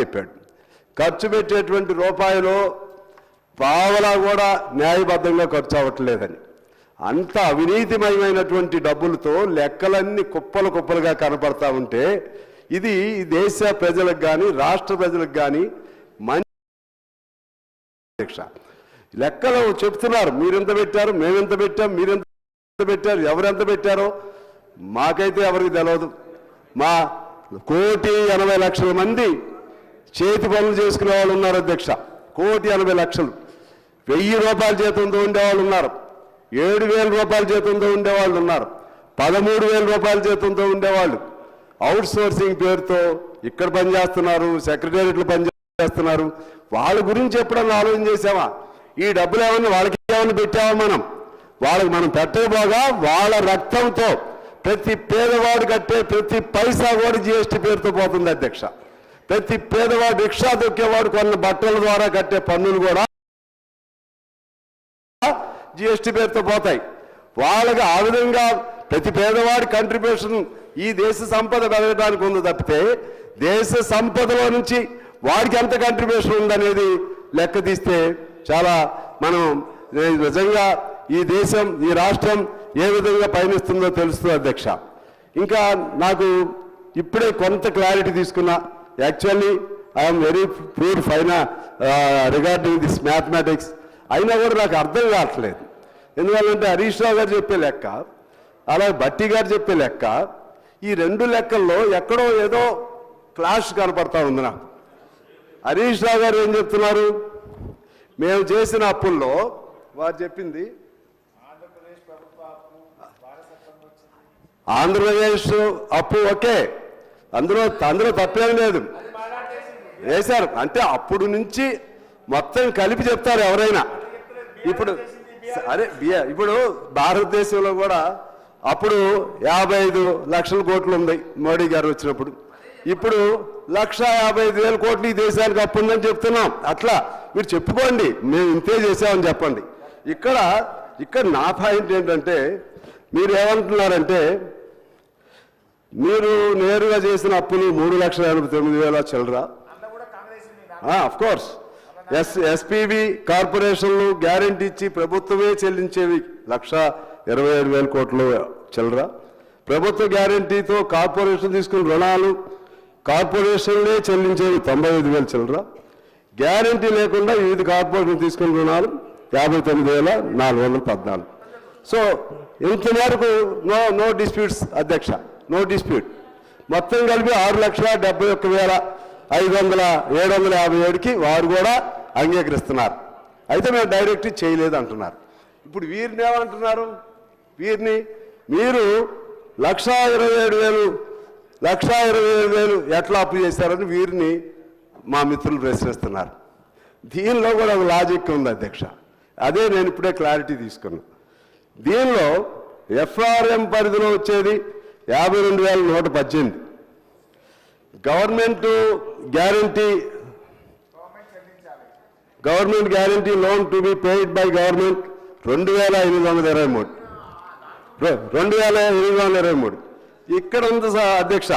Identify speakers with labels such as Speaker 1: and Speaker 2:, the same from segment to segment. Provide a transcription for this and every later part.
Speaker 1: చెప్పాడు. ఖర్చు పెట్టేటువంటి రూపాయలు పావలా కూడా న్యాయబద్ధంగా ఖర్చు అవ్వట్లేదని. అంత అవినీతిమయమైనటువంటి డబ్బులతో లెక్కలన్నీ కుప్పలు కుప్పలుగా కనపడతా ఉంటే ఇది దేశ ప్రజలకు కానీ రాష్ట్ర ప్రజలకు కానీ మంచి లెక్కలు చెప్తున్నారు. మీరెంత పెట్టారు? మేమెంత పెట్టాం? మీరెంత పెట్టారు? ఎవరెంత పెట్టారో మాకైతే ఎవరికి తెలియదు మా కోటి ఎనభై లక్షల మంది చేతి పనులు చేసుకునే వాళ్ళు ఉన్నారు అధ్యక్ష. కోటి ఎనభై లక్షలు. వెయ్యి రూపాయల జీతంతో ఉండేవాళ్ళు ఉన్నారు. ఏడు వేల రూపాయల జీతంతో ఉండేవాళ్ళు ఉన్నారు. పదమూడు వేల రూపాయల జీతంతో ఉండేవాళ్ళు అవుట్ సోర్సింగ్ పేరుతో ఇక్కడ పనిచేస్తున్నారు సెక్రటేరియట్లు పనిచేస్తున్నారు వాళ్ళ గురించి ఎప్పుడన్నా ఆలోచన చేసామా ఈ డబ్బులు ఏమన్నా వాళ్ళకి ఏమన్నా పెట్టామా మనం? వాళ్ళకి మనం పెట్టకపోగా వాళ్ళ రక్తంతో ప్రతి పేదవాడు కట్టే ప్రతి పైసా కూడా జిఎస్టీ పేరుతో పోతుంది అధ్యక్ష. ప్రతి పేదవాడు రిక్షా దొక్కేవాడు కొన్న బట్టల ద్వారా కట్టే పన్నులు కూడా జిఎస్టీ పేరుతో పోతాయి. వాళ్ళకి ఆ విధంగా ప్రతి పేదవాడి కంట్రిబ్యూషన్ ఈ దేశ సంపద పెరగడానికి ఉంది తప్పితే దేశ సంపదలో నుంచి వాడికి ఎంత కంట్రిబ్యూషన్ ఉందనేది లెక్క తీస్తే చాలా మనం నిజంగా ఈ దేశం ఈ రాష్ట్రం ఏ విధంగా పయనిస్తుందో తెలుస్తుంది అధ్యక్ష. ఇంకా నాకు ఇప్పుడే కొంత క్లారిటీ తీసుకున్నా. యాక్చువల్లీ ఐఎమ్ వెరీ పూర్ ఫైనా రిగార్డింగ్ దిస్ మ్యాథమెటిక్స్ అయినా కూడా నాకు అర్థం కావట్లేదు. ఎందువల్లంటే హరీష్ రావు గారు చెప్పే లెక్క అలాగే బట్టి గారు చెప్పే లెక్క ఈ రెండు లెక్కల్లో ఎక్కడో ఏదో క్లాష్ కనపడతా ఉంది నాకు. హరీష్ రావు గారు ఏం చెప్తున్నారు? మేము చేసిన అప్పుల్లో వారు చెప్పింది ఆంధ్రప్రదేశ్ అప్పు ఓకే. అందులో అందులో తప్పేం లేదు. వేశారు. అంటే అప్పుడు నుంచి మొత్తం కలిపి చెప్తారు ఎవరైనా. ఇప్పుడు అరే బియ- ఇప్పుడు భారతదేశంలో కూడా అప్పుడు యాభై ఐదు లక్షల కోట్లు ఉంది మోడీ గారు వచ్చినప్పుడు. ఇప్పుడు లక్ష యాభై ఐదు వేల కోట్లు ఈ దేశానికి అప్పు ఉందని చెప్తున్నాం. అట్లా మీరు చెప్పుకోండి. మేము ఇంతే చేసామని చెప్పండి. ఇక్కడ ఇక్కడ నా పాయింట్ ఏంటంటే మీరు ఏమంటున్నారంటే మీరు నేరుగా చేసిన అప్పులు మూడు లక్షల ఎనభై తొమ్మిది వేల చిల్లరా. అఫ్ కోర్స్ ఎస్ ఎస్పీబి కార్పొరేషన్లు గ్యారెంటీ ఇచ్చి ప్రభుత్వమే చెల్లించేవి లక్ష ఇరవై ఏడు వేల కోట్లు చిల్లర. ప్రభుత్వ గ్యారెంటీతో కార్పొరేషన్ తీసుకున్న రుణాలు కార్పొరేషన్లే చెల్లించేవి తొంభై ఐదు వేల చిల్లర. గ్యారెంటీ లేకుండా వివిధ కార్పొరేషన్ తీసుకున్న రుణాలు యాభై తొమ్మిది వేల నాలుగు వందల పద్నాలుగు. సో ఇంత మేరకు నో నో డిస్ప్యూట్స్ అధ్యక్ష. నో డిస్ప్యూట్ మొత్తం కలిపి ఆరు లక్షల డెబ్బై ఒక్క వేల ఐదు వందల ఏడు వందల యాభై ఏడుకి వారు కూడా అంగీకరిస్తున్నారు. అయితే మేము డైరెక్ట్ చేయలేదు అంటున్నారు. ఇప్పుడు వీరిని ఏమంటున్నారు? వీరిని మీరు లక్షా ఇరవై ఏడు వేలు లక్షా ఇరవై ఏడు వేలు ఎట్లా అప్పు చేశారని వీరిని మా మిత్రులు ప్రశ్నిస్తున్నారు. దీనిలో కూడా ఒక లాజిక్ ఉంది అధ్యక్ష. అదే నేను ఇప్పుడే క్లారిటీ తీసుకున్నాను దీనిలో ఎఫ్ఆర్ఎం పరిధిలో వచ్చేది యాభై రెండు వేల నూట పద్దెనిమిది. Government guarantee government guarantee loan to be paid by government రెండు వేల ఎనిమిది వందల ఇరవై మూడు. రెండు వేల ఎనిమిది వందల ఇరవై మూడు. ఇక్కడ ఉంది అధ్యక్ష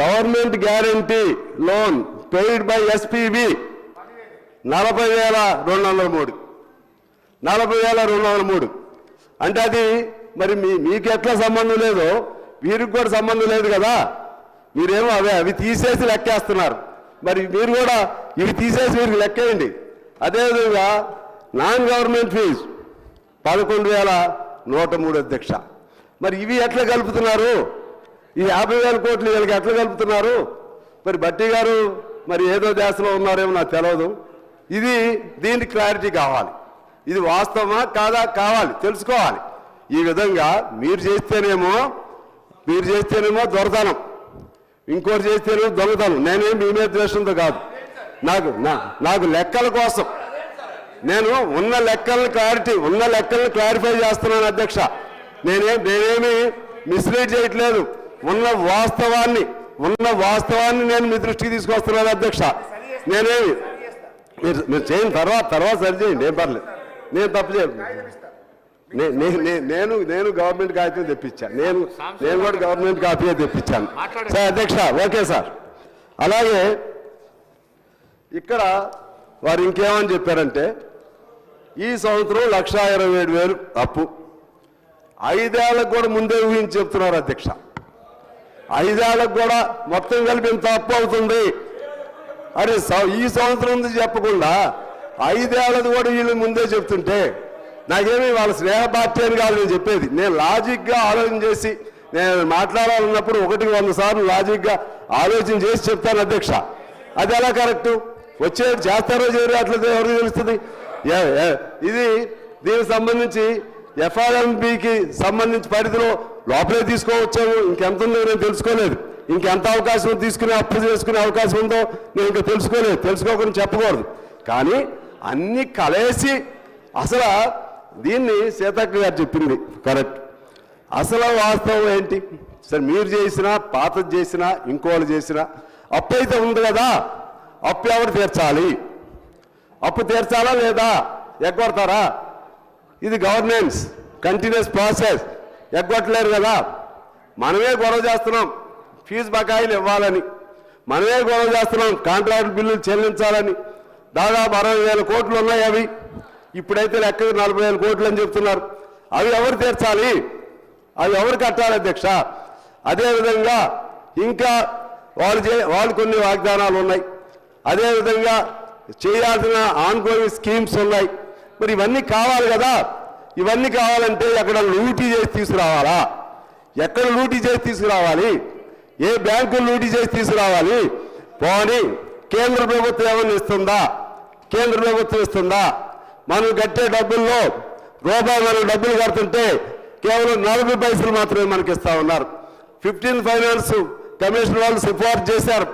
Speaker 1: government guarantee loan paid by SPB నలభై వేల రెండు వందల మూడు. నలభై వేల రెండు వందల మూడు. అంటే అది మరి మీ మీకు ఎట్లా సంబంధం లేదో వీరికి కూడా సంబంధం లేదు కదా? మీరేమో అవే అవి తీసేసి లెక్కేస్తున్నారు. మరి మీరు కూడా ఇవి తీసేసి వీరికి లెక్కేయండి. అదేవిధంగా నాన్ గవర్నమెంట్ ఫీజు పదకొండు వేల నూట మూడు అధ్యక్ష. మరి ఇవి ఎట్లా కలుపుతున్నారు? ఈ యాభై వేల కోట్లు వీళ్ళకి ఎట్లా కలుపుతున్నారు? మరి బట్టి గారు మరి ఏదో దేశంలో ఉన్నారేమో నాకు తెలియదు ఇది దీనికి క్లారిటీ కావాలి. ఇది వాస్తవమా కాదా? కావాలి. తెలుసుకోవాలి. ఈ విధంగా మీరు చేస్తేనేమో మీరు చేస్తేనేమో దొరతనం ఇంకోటి చేస్తేనేమో దొంగతనం. నేనేం మీ మీద ద్వేషంతో కాదు. నాకు నా- నాకు లెక్కల కోసం. నేను ఉన్న లెక్కలను క్లారిటీ ఉన్న లెక్కలను క్లారిఫై చేస్తున్నాను అధ్యక్ష. నేనే నేనేమి మిస్లీడ్ చేయట్లేదు. ఉన్న వాస్తవాన్ని ఉన్న వాస్తవాన్ని నేను మీ దృష్టికి తీసుకొస్తున్నాను అధ్యక్ష. నేనేమి మీరు మీరు చేయండి తర్వాత తర్వాత సరి చేయండి ఏం పర్లేదు. నేను తప్పు చేయను. నేను నేను గవర్నమెంట్ కాగితం తెప్పించాను నేను నేను కూడా గవర్నమెంట్ కాపీ తెప్పించాను. సార్ అధ్యక్ష ఓకే సార్. అలాగే ఇక్కడ వారు ఇంకేమని చెప్పారంటే ఈ సంవత్సరం లక్ష ఇరవై ఏడు వేలు అప్పు. ఐదేళ్ళకు కూడా ముందే ఊహించి చెప్తున్నారు అధ్యక్ష. ఐదేళ్ళకు కూడా మొత్తం కలిపి ఇంత అప్పు అవుతుంది. అరే ఈ సంవత్సరం చెప్పకుండా ఐదేళ్ళది కూడా వీళ్ళు ముందే చెప్తుంటే నాకేమి వాళ్ళ స్నేహ పార్టీ అని కాదు నేను చెప్పేది. నేను లాజిక్గా ఆలోచన చేసి నేను మాట్లాడాలన్నప్పుడు ఒకటికి వంద సార్లు లాజిక్గా ఆలోచన చేసి చెప్తాను అధ్యక్ష. అది ఎలా కరెక్టు? వచ్చే చేస్తారో చేయరో అట్లా ఎవరికి తెలుస్తుంది? ఏ- ఇది దీనికి సంబంధించి ఎఫ్ఆర్ఎంపీకి సంబంధించి పరిధిలో లోపలే తీసుకోవచ్చాము ఇంకెంత ఉందో నేను తెలుసుకోలేదు. ఇంకెంత అవకాశం తీసుకునే అప్పు చేసుకునే అవకాశం ఉందో నేను ఇంకా తెలుసుకోలేదు. తెలుసుకోకుండా చెప్పకూడదు. కానీ అన్ని కలేసి అసలు దీన్ని సీతక్క గారు చెప్పింది కరెక్ట్ అసలు వాస్తవం ఏంటి? సరే మీరు చేసినా పాతది చేసినా ఇంకోళ్ళు చేసినా అప్పు అయితే ఉంది కదా అప్పు ఎవరు తీర్చాలి? అప్పు తీర్చాలా లేదా? ఎగ్గొడతారా? ఇది గవర్నెన్స్ కంటిన్యూస్ ప్రాసెస్ ఎగ్గొట్టలేరు కదా. మనమే గొడవ చేస్తున్నాం ఫీజు బకాయిలు ఇవ్వాలని. మనమే గొడవ చేస్తున్నాం కాంట్రాక్ట్ బిల్లులు చెల్లించాలని. దాదాపు అరవై వేల కోట్లు ఉన్నాయి అవి. ఇప్పుడైతే లెక్క నలభై వేల కోట్లు అని చెప్తున్నారు. అవి ఎవరు తీర్చాలి? అవి ఎవరు కట్టాలి అధ్యక్ష? అదేవిధంగా ఇంకా వాళ్ళు చే వాళ్ళు కొన్ని వాగ్దానాలు ఉన్నాయి. అదేవిధంగా చేయాల్సిన ఆన్గోయింగ్ స్కీమ్స్ ఉన్నాయి. మరి ఇవన్నీ కావాలి కదా? ఇవన్నీ కావాలంటే ఎక్కడ లూటీ చేసి తీసుకురావాలా? ఎక్కడ లూటీ చేసి తీసుకురావాలి? ఏ బ్యాంకులు లూటీ చేసి తీసుకురావాలి? పోనీ కేంద్ర ప్రభుత్వం ఏమైనా ఇస్తుందా? కేంద్ర ప్రభుత్వం ఇస్తుందా? మనం కట్టే డబ్బుల్లో రూపాయి వేల డబ్బులు కడుతుంటే కేవలం నలభై పైసలు మాత్రమే మనకి ఇస్తా ఉన్నారు. ఫిఫ్టీన్ ఫైనాన్స్ కమిషన్ వాళ్ళు సిఫార్సు చేశారు.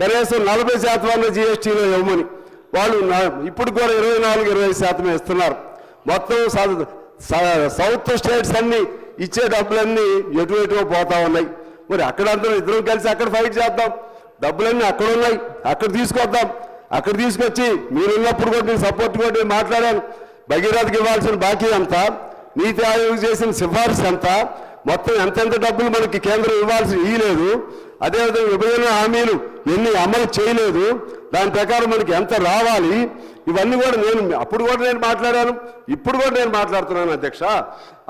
Speaker 1: కనీసం నలభై శాతం జిఎస్టీలో ఇవ్వమని వాళ్ళు ఇప్పుడు కూడా ఇరవై నాలుగు ఇరవై శాతమే ఇస్తున్నారు. మొత్తం సౌత్ స్టేట్స్ అన్ని ఇచ్చే డబ్బులన్నీ ఎటు ఎటువో పోతా ఉన్నాయి. మరి అక్కడ అందరం ఇద్దరం కలిసి అక్కడ ఫైట్ చేద్దాం. డబ్బులన్నీ అక్కడ ఉన్నాయి అక్కడ తీసుకొద్దాం. అక్కడ తీసుకొచ్చి మీరు ఉన్నప్పుడు కూడా నేను సపోర్ట్ కూడా నేను మాట్లాడాను. భగీరథకి ఇవ్వాల్సిన బాకీ ఎంత? నీతి ఆయోగ్ చేసిన సిఫార్సు ఎంత? మొత్తం ఎంతెంత డబ్బులు మనకి కేంద్రం ఇవ్వాల్సి ఇవ్వలేదు అదేవిధంగా విభజన హామీలు ఎన్ని అమలు చేయలేదు. దాని ప్రకారం మనకి ఎంత రావాలి? ఇవన్నీ కూడా నేను అప్పుడు కూడా నేను మాట్లాడాను. ఇప్పుడు కూడా నేను మాట్లాడుతున్నాను అధ్యక్ష.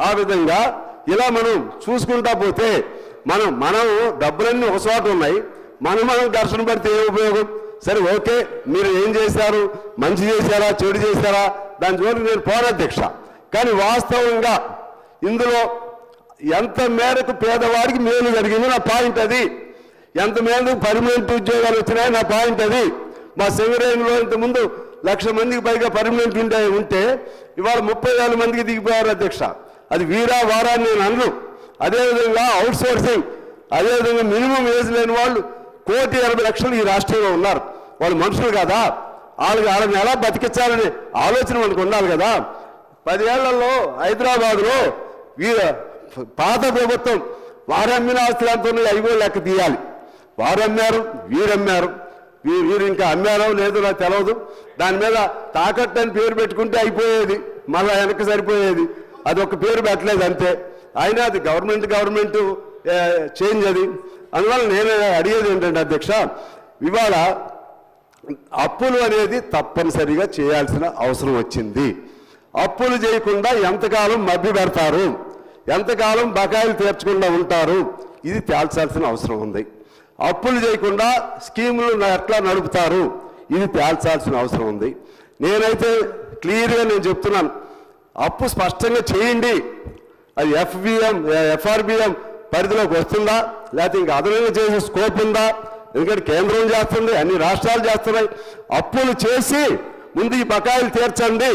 Speaker 1: ఆ విధంగా ఇలా మనం చూసుకుంటా పోతే మనం మనం డబ్బులన్నీ ఒక చోట ఉన్నాయి. మనం మనం ఘర్షణ పడితే ఏ ఉపయోగం? సరే ఓకే మీరు ఏం చేశారు? మంచి చేశారా? చెడు చేశారా? దాని జోలికి నేను పోరాధ్యక్ష కానీ వాస్తవంగా ఇందులో ఎంత మేరకు పేదవాడికి మేలు జరిగింది నా పాయింట్ అది. ఎంత మేరకు పర్మనెంట్ ఉద్యోగాలు వచ్చినాయి నా పాయింట్ అది. మా సింగరేణిలో ఇంతకుముందు లక్ష మందికి పైగా పర్మనెంట్ ఉండే ఉంటే ఇవాళ ముప్పై వేల మందికి దిగిపోయారు అధ్యక్ష. అది వీరా వారా నేను అనను. అదేవిధంగా అవుట్ సోర్సింగ్ అదేవిధంగా మినిమం ఏజ్ లేని వాళ్ళు కోటి ఎనభై లక్షలు ఈ రాష్ట్రంలో ఉన్నారు. వాళ్ళు మనుషులు కదా. వాళ్ళకి వాళ్ళని ఎలా బతికించాలనే ఆలోచన మనకు ఉండాలి కదా. పదేళ్ళలో హైదరాబాద్లో ఈ పాత ప్రభుత్వం వారు అమ్మిన ఆస్తులు ఎంత అవి కూడా లెక్క తీయాలి. వారు అమ్మారు వీరు వీరు ఇంకా అమ్మారో లేదో నాకు తెలియదు దాని మీద తాకట్టు అని పేరు పెట్టుకుంటే అయిపోయేది. మళ్ళా వెనక్కి సరిపోయేది. అది ఒక పేరు పెట్టలేదు అంతే. అయినా అది గవర్నమెంట్ గవర్నమెంట్ చేంజ్ అది. అందువల్ల నేను అడిగేది ఏంటంటే అధ్యక్ష ఇవాళ అప్పులు అనేది తప్పనిసరిగా చేయాల్సిన అవసరం వచ్చింది. అప్పులు చేయకుండా ఎంతకాలం మభ్య పెడతారు? ఎంతకాలం బకాయిలు తీర్చకుండా ఉంటారు? ఇది తేల్చాల్సిన అవసరం ఉంది. అప్పులు చేయకుండా స్కీములు ఎట్లా నడుపుతారు? ఇది తేల్చాల్సిన అవసరం ఉంది. నేనైతే క్లియర్గా నేను చెప్తున్నాను. అప్పు స్పష్టంగా చేయండి. అది ఎఫ్బిఎం ఎఫ్ఆర్బిఎం పరిధిలోకి వస్తుందా? లేకపోతే ఇంకా అదనంగా చేసే స్కోప్ ఉందా? ఎందుకంటే కేంద్రం చేస్తుంది అన్ని రాష్ట్రాలు చేస్తున్నాయి. అప్పులు చేసి ముందు ఈ బకాయిలు తీర్చండి.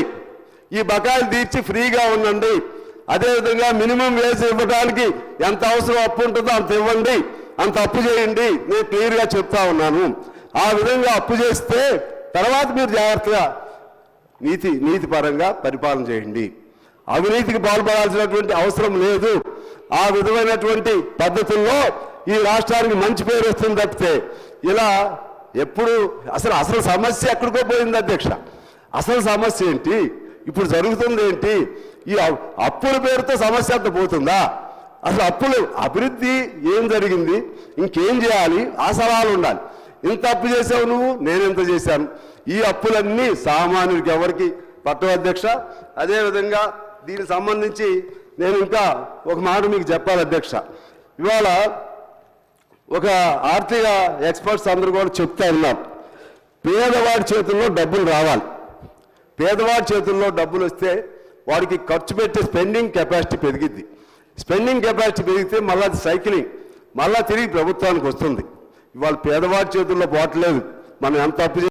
Speaker 1: ఈ బకాయిలు తీర్చి ఫ్రీగా ఉండండి. అదేవిధంగా మినిమం వేసి ఇవ్వడానికి ఎంత అవసరం అప్పు ఉంటుందో అంత ఇవ్వండి. అంత అప్పు చేయండి. నేను క్లియర్గా చెప్తా ఉన్నాను. ఆ విధంగా అప్పు చేస్తే తర్వాత మీరు జాగ్రత్తగా నీతి నీతిపరంగా పరిపాలన చేయండి. అవినీతికి పాల్పడాల్సినటువంటి అవసరం లేదు. ఆ విధమైనటువంటి పద్ధతుల్లో ఈ రాష్ట్రానికి మంచి పేరు వస్తుంది తప్పితే ఇలా ఎప్పుడు అసలు అసలు సమస్య ఎక్కడికో పోయింది అధ్యక్ష. అసలు సమస్య ఏంటి? ఇప్పుడు జరుగుతుంది ఏంటి? ఈ అప్పుల పేరుతో సమస్య అంత పోతుందా? అసలు అప్పులు అభివృద్ధి ఏం జరిగింది? ఇంకేం చేయాలి? ఆ సలహాలు ఉండాలి. ఇంత అప్పు చేసావు నువ్వు నేను ఎంత చేశాను? ఈ అప్పులన్నీ సామాన్యుడికి ఎవరికి? పట్టవు అధ్యక్ష. అదేవిధంగా దీనికి సంబంధించి నేను ఇంకా ఒక మాట మీకు చెప్పాలి అధ్యక్ష. ఇవాళ ఒక ఆర్థిక ఎక్స్పర్ట్స్ అందరూ కూడా చెప్తా ఉన్నారు పేదవాడి చేతుల్లో డబ్బులు రావాలి. పేదవాడి చేతుల్లో డబ్బులు వస్తే వాడికి ఖర్చు పెట్టే స్పెండింగ్ కెపాసిటీ పెరిగిద్ది. స్పెండింగ్ కెపాసిటీ పెరిగితే మళ్ళీ అది సైక్లింగ్ మళ్ళా తిరిగి ప్రభుత్వానికి వస్తుంది. ఇవాళ పేదవాడి చేతుల్లో పోవట్లేదు మనం ఎంత అప్పు